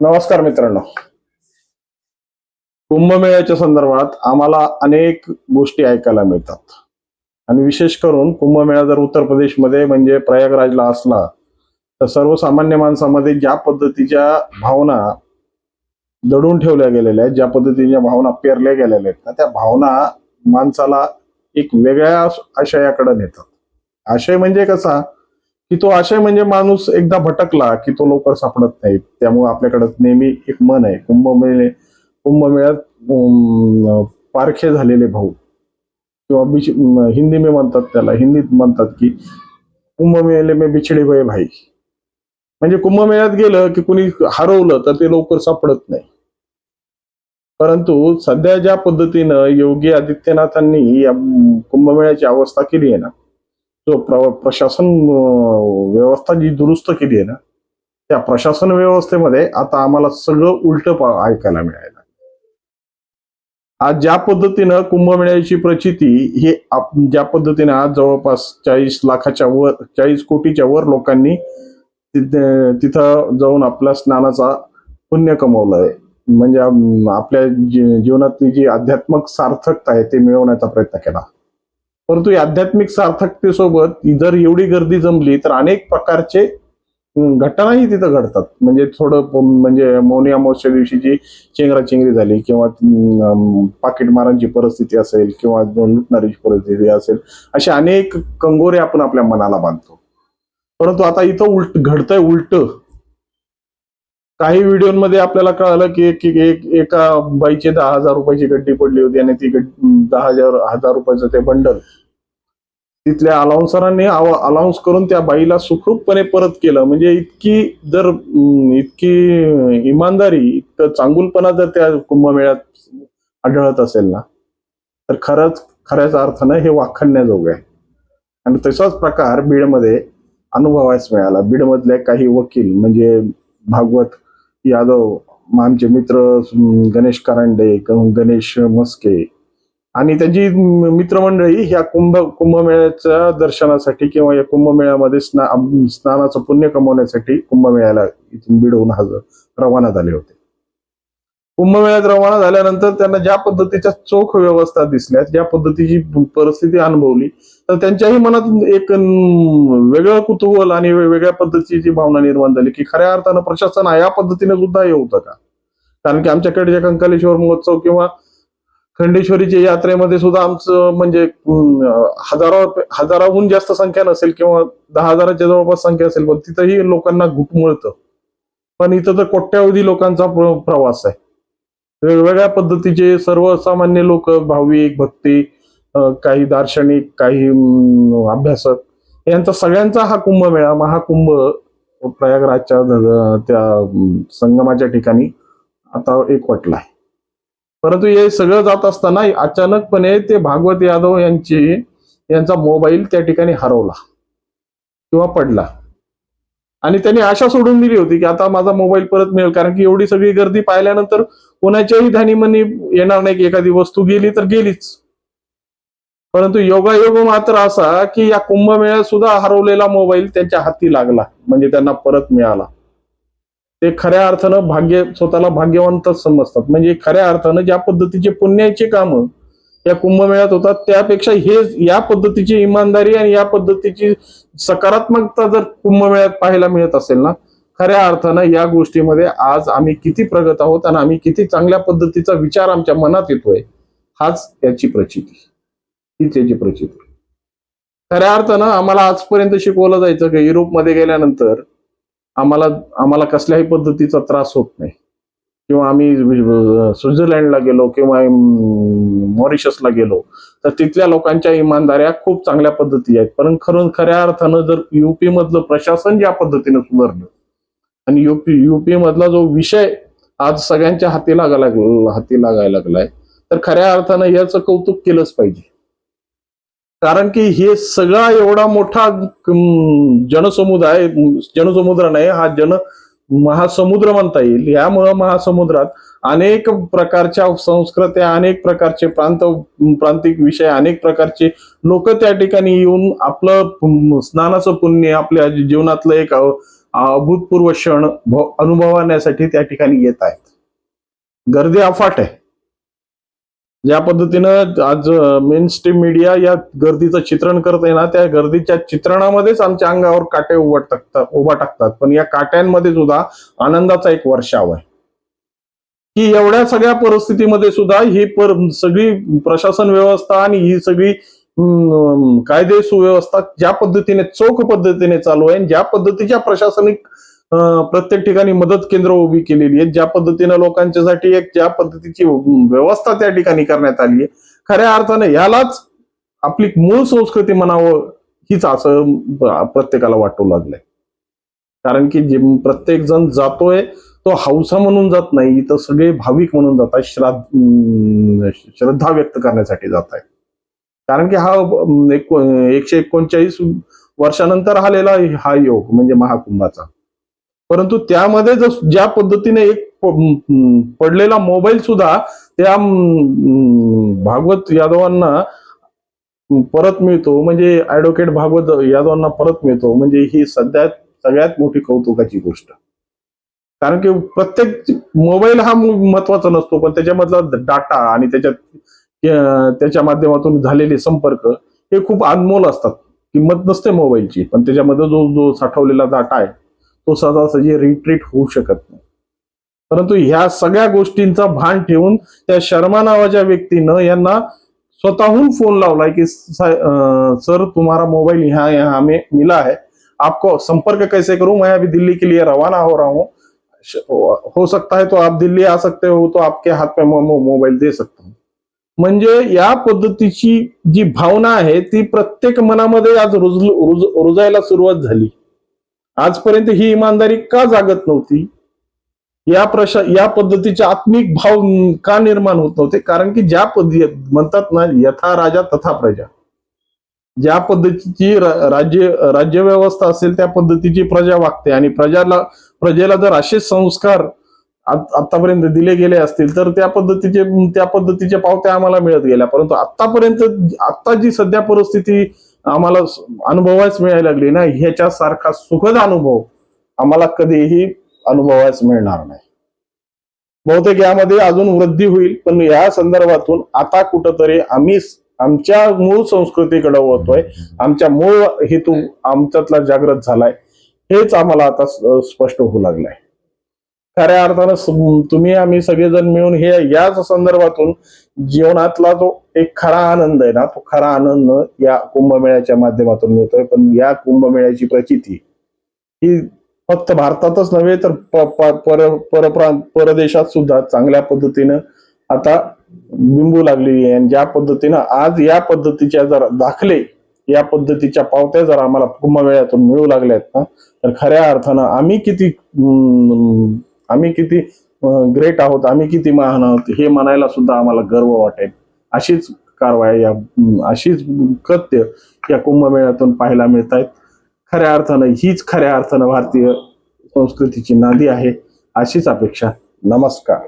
नमस्कार मित्रांनो. कुंभमेळ्याच्या संदर्भात आम्हाला अनेक गोष्टी ऐकायला मिळतात. आणि विशेष करून कुंभमेळा जर उत्तर प्रदेशमध्ये म्हणजे प्रयागराजला असला तर सर्वसामान्य माणसामध्ये ज्या पद्धतीच्या भावना दडून ठेवल्या गेलेल्या आहेत ज्या पद्धतीच्या भावना पेरल्या गेलेल्या आहेत ना त्या भावना माणसाला एक वेगळ्या आशयाकडे नेतात. आशय म्हणजे कसा? की तो आशय म्हणजे माणूस एकदा भटकला की तो लवकर सापडत नाही. त्यामुळे आपल्याकडे नेहमी एक मन आहे. कुंभमेळे कुंभमेळ्यात पारखे झालेले भाऊ. किंवा बिच हिंदी मे म्हणतात त्याला. हिंदीत म्हणतात की कुंभमेळे में बिछडे भय भाई. म्हणजे कुंभमेळ्यात गेलं की कुणी हरवलं तर ते लवकर सापडत नाही. परंतु सध्या ज्या पद्धतीनं योगी आदित्यनाथांनी या कुंभमेळ्याची अवस्था केली आहे ना जो प्र प्रशासन व्यवस्था जी दुरुस्त केली आहे ना त्या प्रशासन व्यवस्थेमध्ये आता आम्हाला सगळं उलट ऐकायला मिळायला. आज ज्या पद्धतीनं कुंभमेळ्याची प्रचिती ही ज्या पद्धतीने आज जवळपास चाळीस लाखाच्या वर चाळीस कोटीच्या वर लोकांनी तिथं जाऊन आपल्या स्नानाचा पुण्य कमवलंय. म्हणजे आपल्या जीवनातली जी आध्यात्मक सार्थकता आहे ते मिळवण्याचा प्रयत्न केला. परंतु आध्यात्मिक सार्थकतेसोबत जर एवढी गर्दी जमली तर अनेक प्रकारचे घटनाही तिथं घडतात. म्हणजे थोडं म्हणजे मौनी अमावस्या दिवशीची चेंगराचेंगरी झाली किंवा पाकिटमारांची मारांची परिस्थिती असेल किंवा लुटणारीची परिस्थिती असेल असे अनेक कंगोरे आपण आपल्या मनाला बांधतो. परंतु आता इथं उलट घडतंय उलट. काही व्हिडिओमध्ये आपल्याला कळालं की एक- एक- एका बाईचे दहा हजार रुपयाची गड्डी पडली होती आणि ती दहा हजार हजार रुपयाचं ते बंडल तिथल्या अलाउन्सरांनी अलाउन्स करून त्या बाईला सुखरूपपणे परत केलं. म्हणजे इतकी जर इतकी इमानदारी इतकं चांगुलपणा जर त्या कुंभमेळ्यात आढळत असेल ना तर खरंच खऱ्याच अर्थानं हे वाखण्याजोगं आहे. आणि तसाच प्रकार बीडमध्ये अनुभवायच मिळाला. बीडमधले काही वकील म्हणजे भागवत यादव आमचे मित्र गणेश कारंडे गणेश मस्के आणि त्यांची मित्रमंडळी ह्या कुंभ कुंभमेळ्याच्या दर्शनासाठी किंवा या कुंभमेळ्यामध्ये स्ना स्नानाचं पुण्य कमवण्यासाठी कुंभमेळ्याला इथून बीडहून हजर रवाना झाले होते. कुंभमेळ्यात रवाना झाल्यानंतर त्यांना ज्या पद्धतीच्या चोख व्यवस्था दिसल्या ज्या पद्धतीची परिस्थिती अनुभवली तर त्यांच्याही मनात एक वेगळं कुतूहल आणि वेगवेगळ्या पद्धतीची भावना निर्माण झाली की खऱ्या अर्थानं प्रशासन या पद्धतीने सुद्धा हे होतं का? कारण की आमच्याकडे जे कंकालेश्वर महोत्सव किंवा खंडेश्वरीच्या यात्रेमध्ये सुद्धा आमचं म्हणजे हजारा हजाराहून जास्त संख्या नसेल किंवा दहा हजाराच्या जवळपास संख्या असेल पण तिथंही लोकांना घुटमळतं पण इथं तर कोट्यावधी लोकांचा प्रवास आहे. वेगवेगळ्या पद्धतीचे सर्वसामान्य लोक भाविक भक्ती काही दार्शनिक काही अभ्यासक यांचा सगळ्यांचा हा कुंभमेळा महाकुंभ प्रयागराजच्या त्या संगमाच्या ठिकाणी आता एकवटला आहे परंतु हे सगळं जात असताना अचानकपणे ते भागवत यादव यांची यांचा मोबाईल त्या ठिकाणी हरवला किंवा पडला. आणि त्यांनी आशा सोडून दिली होती की आता माझा मोबाईल परत मिळेल कारण की एवढी सगळी गर्दी पाहिल्यानंतर कोणाच्याही धानीमनी येणार नाही की एखादी वस्तू गेली तर गेलीच. परंतु योगायोग मात्र असा की या कुंभमेळ्यात सुद्धा हरवलेला मोबाईल त्यांच्या हाती लागला म्हणजे त्यांना परत मिळाला. ते खऱ्या अर्थानं भाग्य स्वतःला भाग्यवंतच समजतात. म्हणजे खऱ्या अर्थानं ज्या पद्धतीचे पुण्याचे कामं या कुंभमेळ्यात होतात त्यापेक्षा हे या पद्धतीची इमानदारी आणि या पद्धतीची सकारात्मकता जर कुंभमेळ्यात पाहायला मिळत असेल ना खऱ्या अर्थानं या गोष्टीमध्ये आज आम्ही किती प्रगत आहोत आणि आम्ही किती चांगल्या पद्धतीचा विचार आमच्या मनात येतोय हाच याची प्रचिती. हीच याची प्रचिती. खऱ्या अर्थानं आम्हाला आजपर्यंत शिकवलं जायचं की युरोपमध्ये गेल्यानंतर आम्हाला आम्हाला कसल्याही पद्धतीचा त्रास होत नाही. किंवा आम्ही स्वित्झर्लंडला गेलो किंवा मॉरिशसला गेलो तर तिथल्या लोकांच्या इमानदाऱ्या खूप चांगल्या पद्धती आहेत. पण खरं खऱ्या अर्थानं जर युपी मधलं प्रशासन ज्या पद्धतीनं सुधारलं आणि युपी युपी मधला जो विषय आज सगळ्यांच्या हाती लागायला हाती लागायला लागलाय तर खऱ्या अर्थानं याचं कौतुक केलंच पाहिजे. कारण की हे सगळा एवढा मोठा जनसमुदाय जनसमुद्र नाही हा जन महासमुद्र म्हणता येईल. यामुळं महासमुद्रात अनेक प्रकारच्या संस्कृत्या अनेक प्रकारचे प्रांत प्रांतिक विषय अनेक प्रकारचे लोक त्या ठिकाणी येऊन आपलं स्नानाचं पुण्य आपल्या जीवनातलं एक अभूतपूर्व क्षण अनुभवण्यासाठी त्या ठिकाणी येत आहेत. गर्दी अफाट आहे. ज्या पद्धतीनं आज मेन स्ट्रीम मीडिया या गर्दीचं चित्रण करत आहे ना त्या गर्दीच्या चित्रणामध्येच आमच्या अंगावर काटे उभा टाकतात उभा टाकतात. पण या काट्यांमध्ये सुद्धा आनंदाचा एक वर्षाव आहे. की एवढ्या सगळ्या परिस्थितीमध्ये सुद्धा ही पर सगळी प्रशासन व्यवस्था आणि ही सगळी कायदे सुव्यवस्था ज्या पद्धतीने चोख पद्धतीने चालू आहे ज्या पद्धतीच्या प्रशासनिक प्रत्येक ठिकाणी मदत केंद्र उभी केलेली आहेत. ज्या पद्धतीनं लोकांच्यासाठी एक ज्या पद्धतीची व्यवस्था त्या ठिकाणी करण्यात आली आहे खऱ्या अर्थाने यालाच आपली मूळ संस्कृती म्हणावं हीच असं प्रत्येकाला वाटू लागलंय. कारण की जे प्रत्येक जण जातोय तो हौसा म्हणून जात नाही तर सगळे भाविक म्हणून जातात श्राद्ध श्रद्धा व्यक्त करण्यासाठी जात आहे कारण की हा एक एकशे एकोणचाळीस वर्षानंतर आलेला हा योग म्हणजे महाकुंभाचा. परंतु त्यामध्ये जर ज्या पद्धतीने एक पडलेला मोबाईल सुद्धा त्या भागवत यादवांना परत मिळतो म्हणजे ऍडव्होकेट भागवत यादवांना परत मिळतो म्हणजे ही सध्या सगळ्यात मोठी कौतुकाची गोष्ट. कारण की प्रत्येक मोबाईल हा महत्त्वाचा नसतो पण त्याच्यामधला डाटा आणि त्याच्यात त्याच्या माध्यमातून झालेले संपर्क हे खूप अनमोल असतात. किंमत नसते मोबाईलची पण त्याच्यामध्ये जो जो साठवलेला डाटा आहे तो सहजासहजी रिट्रीट होऊ शकत नाही. परंतु ह्या सगळ्या गोष्टींचा भान ठेवून त्या शर्मा नावाच्या व्यक्तीनं यांना स्वतःहून फोन लावलाय की सर तुम्हारा मोबाईल यहाँ यहाँ मिला है. आपको संपर्क कैसे करूं? मैं अभी दिल्ली के लिए रवाना हो रहा हूँ. हो, हो सकता है तो आप दिल्ली आ सकते हो तो आपके हाथ पे मोबाईल दे सकता हूं. म्हणजे या पद्धतीची जी भावना आहे ती प्रत्येक मनामध्ये आज रुज रुज रुजायला सुरुवात झाली. आजपर्यंत ही इमानदारी का जागत नव्हती? या प्रशा या पद्धतीचे आत्मिक भाव का निर्माण होत नव्हते? कारण की ज्या पद्धती म्हणतात ना यथा राजा तथा प्रजा. ज्या पद्धतीची राज्य राज्य व्यवस्था असेल त्या पद्धतीची प्रजा वागते. आणि प्रजाला प्रजेला जर असे संस्कार आतापर्यंत दिले गेले असतील तर त्या पद्धतीचे त्या पद्धतीच्या पावत्या आम्हाला मिळत गेल्या. परंतु आतापर्यंत आता जी सध्या परिस्थिती आम्हाला अनुभवायच मिळायला लागली ना ह्याच्यासारखा सुखद अनुभव आम्हाला कधीही अनुभवायच मिळणार नाही. बहुतेक यामध्ये अजून वृद्धी होईल पण या संदर्भातून आता कुठंतरी आम्ही आमच्या मूळ संस्कृतीकडे वळतोय आमच्या मूळ हेतू आमच्यातला जागृत झालाय हेच आम्हाला आता स्पष्ट होऊ लागलाय. खऱ्या अर्थानं तुम्ही आम्ही सगळेजण मिळून हे याच संदर्भातून जीवनातला जो एक खरा आनंद आहे ना तो खरा आनंद या कुंभमेळ्याच्या माध्यमातून मिळतोय. पण या कुंभमेळ्याची प्रचिती ही फक्त भारतातच नव्हे तर प- परप्रांत परदेशात सुद्धा चांगल्या पद्धतीनं आता बिंबू लागलेली आहे. आणि ज्या पद्धतीनं आज या पद्धतीच्या जर दाखले या पद्धतीच्या पावत्या जर आम्हाला कुंभमेळ्यातून मिळू लागल्यात ना तर खऱ्या अर्थानं आम्ही किती आम्ही किती ग्रेट आहोत आम्ही किती महान आहोत हे म्हणायला सुद्धा आम्हाला गर्व वाटेल. अशीच कारवाई या अशीच कृत्य या कुंभमेळ्यातून पाहायला मिळत आहेत खऱ्या अर्थानं हीच खऱ्या अर्थानं भारतीय संस्कृतीची नांदी आहे. अशीच अपेक्षा. नमस्कार.